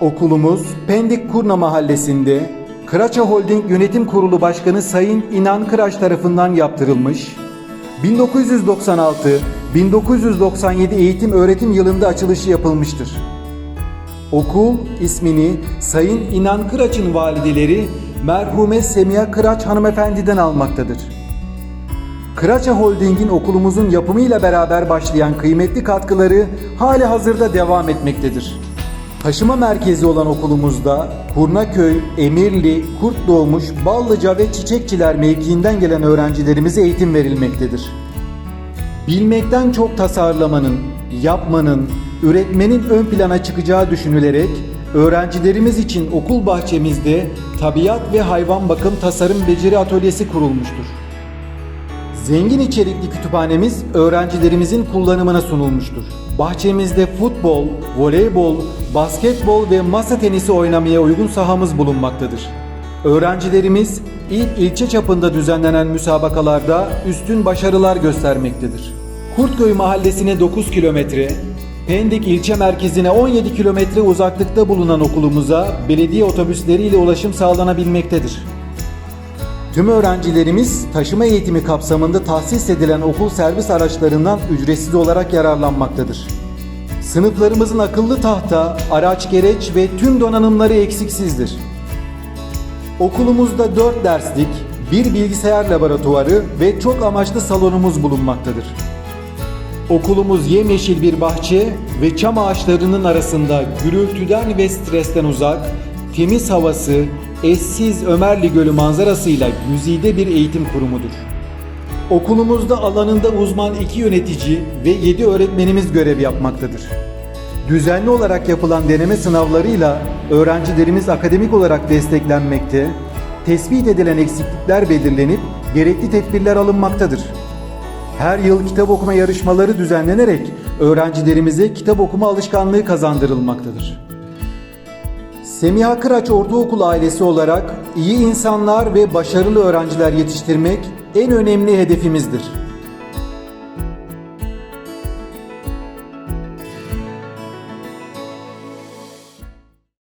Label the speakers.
Speaker 1: Okulumuz Pendik Kurna Mahallesi'nde Kıraça Holding Yönetim Kurulu Başkanı Sayın İnan Kıraç tarafından yaptırılmış. 1996-1997 eğitim öğretim yılında açılışı yapılmıştır. Okul ismini Sayın İnan Kıraç'ın valideleri merhume Semiha Kıraç hanımefendiden almaktadır. Kıraça Holding'in okulumuzun yapımıyla beraber başlayan kıymetli katkıları hali hazırda devam etmektedir. Taşıma merkezi olan okulumuzda Kurnaköy, Emirli, Kurt Doğmuş, Ballıca ve Çiçekçiler mevkiinden gelen öğrencilerimize eğitim verilmektedir. Bilmekten çok tasarlamanın, yapmanın, üretmenin ön plana çıkacağı düşünülerek öğrencilerimiz için okul bahçemizde tabiat ve hayvan bakım tasarım beceri atölyesi kurulmuştur. Zengin içerikli kütüphanemiz öğrencilerimizin kullanımına sunulmuştur. Bahçemizde futbol, voleybol, basketbol ve masa tenisi oynamaya uygun sahamız bulunmaktadır. Öğrencilerimiz il ilçe çapında düzenlenen müsabakalarda üstün başarılar göstermektedir. Kurtköy mahallesine 9 kilometre, Pendik ilçe merkezine 17 kilometre uzaklıkta bulunan okulumuza belediye otobüsleriyle ulaşım sağlanabilmektedir. Tüm öğrencilerimiz taşıma eğitimi kapsamında tahsis edilen okul servis araçlarından ücretsiz olarak yararlanmaktadır. Sınıflarımızın akıllı tahta, araç gereç ve tüm donanımları eksiksizdir. Okulumuzda 4 derslik, bir bilgisayar laboratuvarı ve çok amaçlı salonumuz bulunmaktadır. Okulumuz yemyeşil bir bahçe ve çam ağaçlarının arasında gürültüden ve stresten uzak, temiz havası, eşsiz Ömerli Gölü manzarasıyla güzide bir eğitim kurumudur. Okulumuzda alanında uzman iki yönetici ve 7 öğretmenimiz görev yapmaktadır. Düzenli olarak yapılan deneme sınavlarıyla öğrencilerimiz akademik olarak desteklenmekte, tespit edilen eksiklikler belirlenip gerekli tedbirler alınmaktadır. Her yıl kitap okuma yarışmaları düzenlenerek öğrencilerimize kitap okuma alışkanlığı kazandırılmaktadır. Semiha Kıraç Ortaokulu ailesi olarak iyi insanlar ve başarılı öğrenciler yetiştirmek en önemli hedefimizdir.